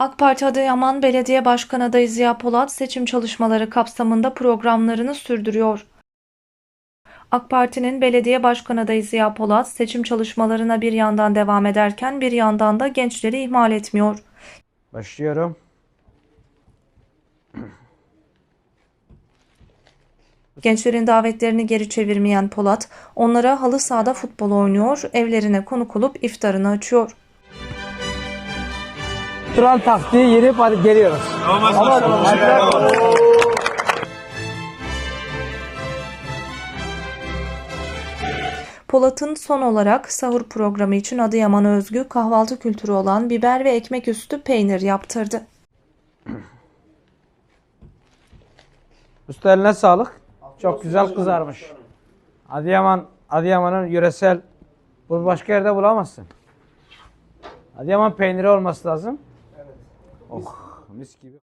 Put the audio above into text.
AK Parti Adıyaman Belediye Başkanı adayı Ziya Polat seçim çalışmaları kapsamında programlarını sürdürüyor. AK Parti'nin belediye başkanı adayı Ziya Polat seçim çalışmalarına bir yandan devam ederken bir yandan da gençleri ihmal etmiyor. Başlıyorum. Gençlerin davetlerini geri çevirmeyen Polat, onlara halı sahada futbol oynuyor, evlerine konuk olup iftarını açıyor. Turan taktiği yenip hadi geliyoruz. Polat'ın son olarak sahur programı için Adıyaman'a özgü kahvaltı kültürü olan biber ve ekmek üstü peynir yaptırdı. Usta eline sağlık. Çok güzel kızarmış. Adıyaman, Adıyaman'ın yöresel bunu başka yerde bulamazsın. Adıyaman peyniri olması lazım. Oh mis gibi.